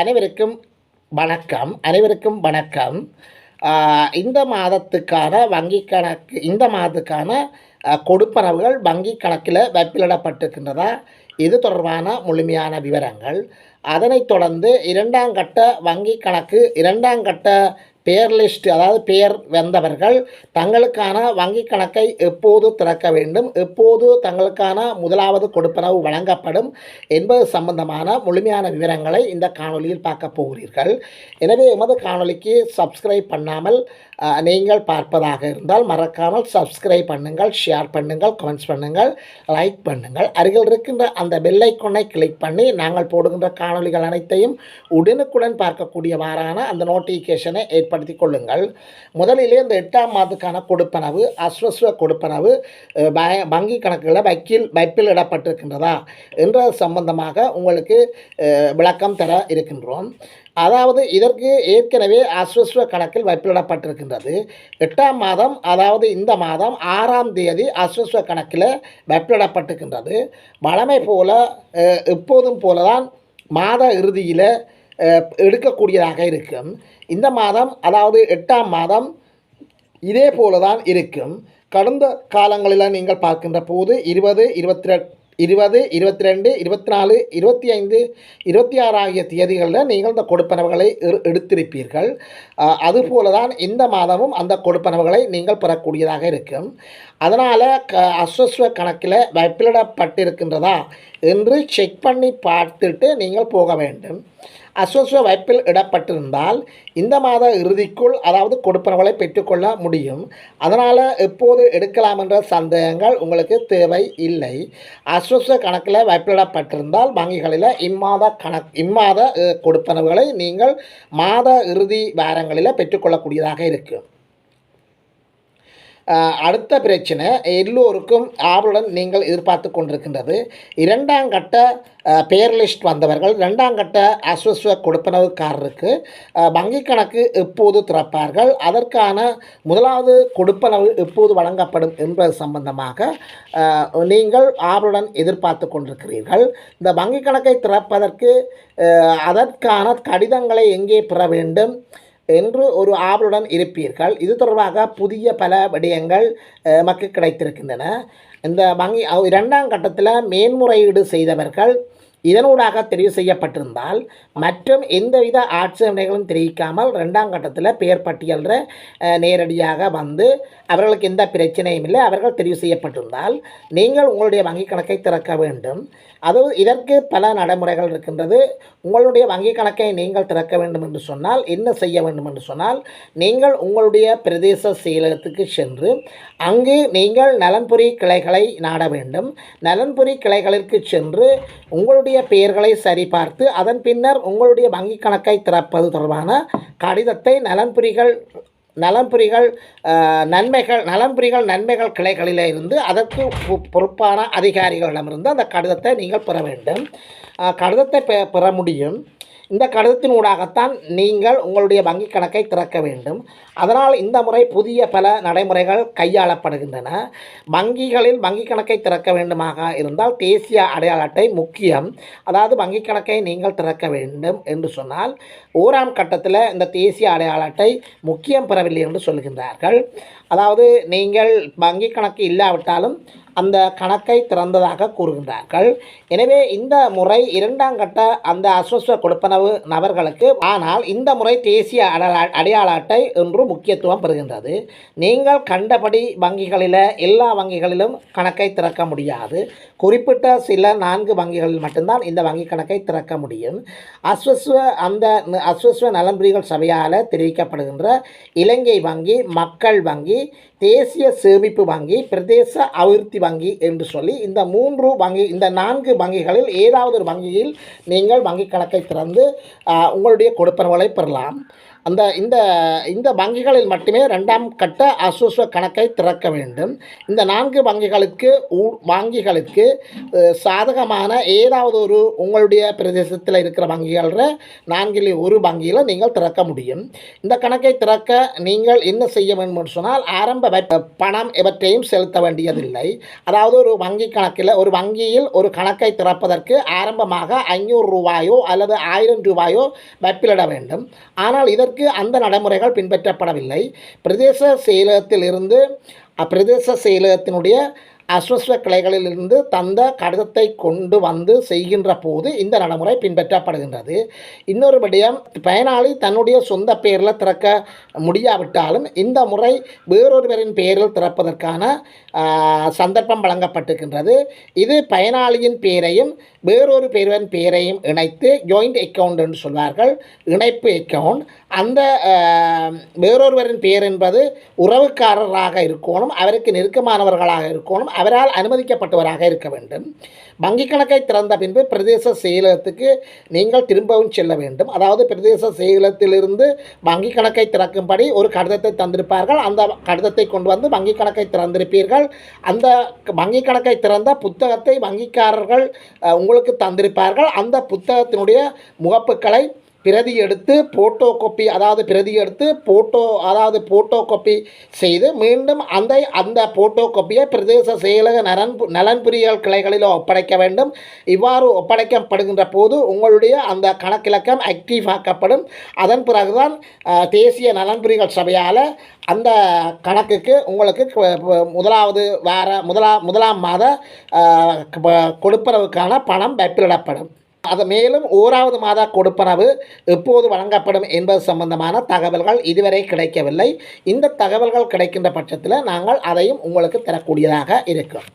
அனைவருக்கும் வணக்கம். அனைவருக்கும் வணக்கம். இந்த மாதத்துக்கான வங்கி கணக்கு இந்த மாதத்துக்கான கொடுப்பனவுகள் வங்கி கணக்கில் வைப்பிலிடப்பட்டிருக்கின்றதா? இது தொடர்பான முழுமையான விவரங்கள். அதனைத் தொடர்ந்து இரண்டாம் கட்ட வங்கி கணக்கு இரண்டாம் கட்ட பெயர் லிஸ்ட் அதாவது பெயர் வந்தவர்கள் தங்களுக்கான வங்கி கணக்கை எப்போது திறக்க வேண்டும் எப்போது தங்களுக்கான முதலாவது கொடுப்பனவு வழங்கப்படும் என்பது சம்பந்தமான முழுமையான விவரங்களை இந்த காணொலியில் பார்க்க போகிறீர்கள். எனவே எமது காணொலிக்கு சப்ஸ்கிரைப் பண்ணாமல் நீங்கள் பார்ப்பதாக இருந்தால் மறக்காமல் சப்ஸ்கிரைப் பண்ணுங்கள் ஷேர் பண்ணுங்கள் கமெண்ட்ஸ் பண்ணுங்கள் லைக் பண்ணுங்கள். அருகில் இருக்கின்ற அந்த பெல் கிளிக் பண்ணி நாங்கள் போடுகின்ற காணொளிகள் அனைத்தையும் உடனுக்குடன் பார்க்கக்கூடியவாறான அந்த நோட்டிஃபிகேஷனை ஏற்படுத்தி கொள்ளுங்கள். முதலிலே இந்த எட்டாம் மாதத்துக்கான கொடுப்பனவு அஸ்வஸ்வ கொடுப்பனவு வங்கி கணக்குகளில் வக்கீல் வைப்பில் இடப்பட்டிருக்கின்றதா? என்ற சம்பந்தமாக உங்களுக்கு விளக்கம் தர இருக்கின்றோம். அதாவது இதற்கு ஏற்கனவே அஸ்வஸ்வ கணக்கில் வைப்பிலிடப்பட்டிருக்கின்றது எட்டாம் மாதம் அதாவது இந்த மாதம் ஆறாம் தேதி அஸ்வஸ்வ கணக்கில் வைப்பிலிடப்பட்டிருக்கின்றது வழமை போல எப்போதும் போல தான் மாத இறுதியில் எடுக்கக்கூடியதாக இருக்கும். இந்த மாதம் அதாவது எட்டாம் மாதம் இதே போல தான் இருக்கும். கடந்த காலங்களில் நீங்கள் பார்க்கின்ற போது இருபது இருபத்தி ரெண்டு இருபது இருபத்தி ரெண்டு இருபத்தி நாலு இருபத்தி ஐந்து இருபத்தி ஆறு ஆகிய தேதிகளில் நீங்கள் இந்த கொடுப்பனவுகளை எடுத்திருப்பீர்கள். அதுபோல தான் இந்த மாதமும் அந்த கொடுப்பனவுகளை நீங்கள் பெறக்கூடியதாக இருக்கும். அதனால் க அஸ்வஸ்வ கணக்கில் வைப்பிலிடப்பட்டிருக்கின்றதா என்று செக் பண்ணி பார்த்துட்டு நீங்கள் போக வேண்டும். அஸ்வஸ்வ வைப்பில் இடப்பட்டிருந்தால் இந்த மாத இறுதிக்குள் அதாவது கொடுப்பனவுகளை பெற்றுக்கொள்ள முடியும். அதனால் எப்போது எடுக்கலாம் என்ற சந்தேகங்கள் உங்களுக்கு தேவை இல்லை. அஸ்வஸ்வ கணக்கில் வைப்பிலிடப்பட்டிருந்தால் வங்கிகளில் இம்மாத கணக் இம்மாத கொடுப்பனவுகளை நீங்கள் மாத இறுதி வாரங்களில் பெற்றுக்கொள்ளக்கூடியதாக இருக்கும். அடுத்த பிரச்சனை எல்லோருக்கும் ஆவலுடன் நீங்கள் எதிர்பார்த்து கொண்டிருக்கின்றது. இரண்டாம் கட்ட அஹ், பெயர் லிஸ்ட் வந்தவர்கள் இரண்டாம் கட்ட அஸ்வஸ்வ கொடுப்பனவுக்காரருக்கு வங்கி கணக்கு எப்போது திறப்பார்கள் அதற்கான முதலாவது கொடுப்பனவு எப்போது வழங்கப்படும் என்பது சம்பந்தமாக நீங்கள் ஆவலுடன் எதிர்பார்த்து கொண்டிருக்கிறீர்கள். இந்த வங்கி கணக்கை திறப்பதற்கு அதற்கான கடிதங்களை எங்கே பெற வேண்டும் என்று ஒரு ஆவலுடன் இருப்பீர்கள். இது தொடர்பாக புதிய பல விடயங்கள் அஹ், எமக்கு கிடைத்திருக்கின்றன. இந்த வங்கி இரண்டாம் கட்டத்தில் மேன்முறையீடு செய்தவர்கள் இதனூடாக தெரிவு செய்யப்பட்டிருந்தால் மற்றும் எந்தவித ஆட்சேபனைகளும் தெரிவிக்காமல் ரெண்டாம் கட்டத்தில் பெயர் பட்டியலில் நேரடியாக வந்து அவர்களுக்கு எந்த பிரச்சனையும் இல்லை. அவர்கள் தெரிவு செய்யப்பட்டிருந்தால் நீங்கள் உங்களுடைய வங்கி கணக்கை திறக்க வேண்டும். அதுவும் இதற்கு பல நடைமுறைகள் இருக்கின்றது. உங்களுடைய வங்கி கணக்கை நீங்கள் திறக்க வேண்டும் என்று சொன்னால் என்ன செய்ய வேண்டும் என்று சொன்னால் நீங்கள் உங்களுடைய பிரதேச செயலகத்துக்கு சென்று அங்கு நீங்கள் நலன்புரி கிளைகளை நாட வேண்டும். நலன்புரி கிளைகளிற்கு சென்று உங்களுடைய பெயர்களை சரிபார்த்து அதன் பின்னர் உங்களுடைய வங்கிக் கணக்கை திறப்பது தொடர்பான கடிதத்தை நலன்புரிகள் நலன்புரிகள் நன்மைகள் நலன்புரிகள் நன்மைகள் கிளைகளில் இருந்து அதற்கு பொ- பொறுப்பான அதிகாரிகளிடமிருந்து அந்த கடிதத்தை நீங்கள் பெற வேண்டும். கடிதத்தை பெ- பெற முடியும். இந்த கடிதத்தினூடாகத்தான் நீங்கள் உங்களுடைய வங்கிக் கணக்கை திறக்க வேண்டும். அதனால் இந்த முறை புதிய பல நடைமுறைகள் கையாளப்படுகின்றன. வங்கிகளில் வங்கிக் கணக்கை திறக்க வேண்டுமாக இருந்தால் தேசிய அடையாள அட்டை முக்கியம். அதாவது வங்கிக் கணக்கை நீங்கள் திறக்க வேண்டும் என்று சொன்னால் ஓராம் கட்டத்தில் இந்த தேசிய அடையாள அட்டை முக்கியம் பெறவில்லை என்று சொல்கின்றார்கள். அதாவது நீங்கள் வங்கிக் கணக்கு இல்லாவிட்டாலும் அந்த கணக்கை திறந்ததாக கூறுகின்றார்கள். எனவே இந்த முறை இரண்டாம் கட்ட அந்த அஸ்வஸ்வ கொடுப்பனவு நபர்களுக்கு ஆனால் இந்த முறை தேசிய அடையாள அடையாள அட்டை என்று முக்கியத்துவம் பெறுகின்றது. நீங்கள் கண்டபடி வங்கிகளில் எல்லா வங்கிகளிலும் கணக்கை திறக்க முடியாது. குறிப்பிட்ட சில நான்கு வங்கிகளில் மட்டும்தான் இந்த வங்கி கணக்கை திறக்க முடியும். அஸ்வஸ்வ அந்த அஸ்வஸ்வ நலன்புரிகள் சபையால் தெரிவிக்கப்படுகின்ற இலங்கை வங்கி மக்கள் வங்கி தேசிய சேமிப்பு வங்கி பிரதேச அபிவிருத்தி வங்கி என்று சொல்லி இந்த மூன்று வங்கி இந்த நான்கு வங்கிகளில் ஏதாவது ஒரு வங்கியில் நீங்கள் வங்கி கணக்கை திறந்து உங்களுடைய கொடுப்பனவுகளை பெறலாம். அந்த இந்த இந்த வங்கிகளில் மட்டுமே ரெண்டாம் கட்ட அசுஸ்வ கணக்கை திறக்க வேண்டும். இந்த நான்கு வங்கிகளுக்கு வங்கிகளுக்கு சாதகமான ஏதாவது ஒரு உங்களுடைய பிரதேசத்தில் இருக்கிற வங்கிகளில் நான்கில் ஒரு வங்கியில் நீங்கள் திறக்க முடியும். இந்த கணக்கை திறக்க நீங்கள் என்ன செய்ய வேண்டும் என்று சொன்னால் ஆரம்ப பணம் எவற்றையும் செலுத்த வேண்டியதில்லை. அதாவது ஒரு வங்கி கணக்கில் ஒரு வங்கியில் ஒரு கணக்கை திறப்பதற்கு ஆரம்பமாக ஐநூறு ரூபாயோ அல்லது ஆயிரம் ரூபாயோ வைப்பிலிட வேண்டும். ஆனால் இதற்கு அந்த நடைமுறைகள் பின்பற்றப்படவில்லை. பிரதேச செயலகத்திலிருந்து அப்பிரதேச செயலகத்தினுடைய அஸ்வஸ்வ கிளைகளிலிருந்து தந்த கடிதத்தை கொண்டு வந்து செய்கின்ற போது இந்த நடைமுறை பின்பற்றப்படுகின்றது. இன்னொரு விடயம் பயனாளி தன்னுடைய சொந்த பெயரில் திறக்க முடியாவிட்டாலும் இந்த முறை வேறொருவரின் பெயரில் திறப்பதற்கான சந்தர்ப்பம் வழங்கப்பட்டிருக்கின்றது. இது பயனாளியின் பெயரையும் வேறொரு பெயரின் பெயரையும் இணைத்து ஜாயிண்ட் அக்கவுண்ட் என்று சொல்வார்கள். இணைப்பு அக்கவுண்ட் அந்த வேறொருவரின் பெயர் என்பது உறவுக்காரராக இருக்கணும் அவருக்கு நெருக்கமானவர்களாக இருக்கணும் அவரால் அனுமதிக்கப்பட்டவராக இருக்க வேண்டும். வங்கி கணக்கை திறந்த பின்பு பிரதேச செயலகத்துக்கு நீங்கள் திரும்பவும் செல்ல வேண்டும். அதாவது பிரதேச செயலகத்திலிருந்து வங்கி கணக்கை திறக்கும்படி ஒரு கடிதத்தை தந்திருப்பார்கள். அந்த கடிதத்தை கொண்டு வந்து வங்கி கணக்கை திறந்திருப்பீர்கள். அந்த வங்கி கணக்கை திறந்த புத்தகத்தை வங்கிக்காரர்கள் உங்களுக்கு தந்திருப்பார்கள். அந்த புத்தகத்தினுடைய முகப்புகளை பிரதி எடுத்து போட்டோ காப்பி அதாவது பிரதி எடுத்து போட்டோ அதாவது போட்டோ காப்பி செய்து மீண்டும் அந்த அந்த போட்டோ காப்பியை பிரதேச செயலக நலன் நலன்புரியல் கிளைகளில் ஒப்படைக்க வேண்டும். இவ்வாறு ஒப்படைக்கப்படுகின்ற போது உங்களுடைய அந்த கணக்கிலக்கம் ஆக்டிவ் ஆக்கப்படும். அதன் பிறகுதான் தேசிய நலன்புரிகள் சபையால் அந்த கணக்குக்கு உங்களுக்கு முதலாவது வார முதலா முதலாம் மாத அஹ், கொடுப்பனவுக்கான பணம் வைப்பிலிடப்படும் அது மேலும் ஓராவது மாத கொடுப்பனவு எப்போது வழங்கப்படும் என்பது சம்பந்தமான தகவல்கள் இதுவரை கிடைக்கவில்லை. இந்த தகவல்கள் கிடைக்கின்ற பட்சத்தில் நாங்கள் அதையும் உங்களுக்கு தரக்கூடியதாக இருக்கும்.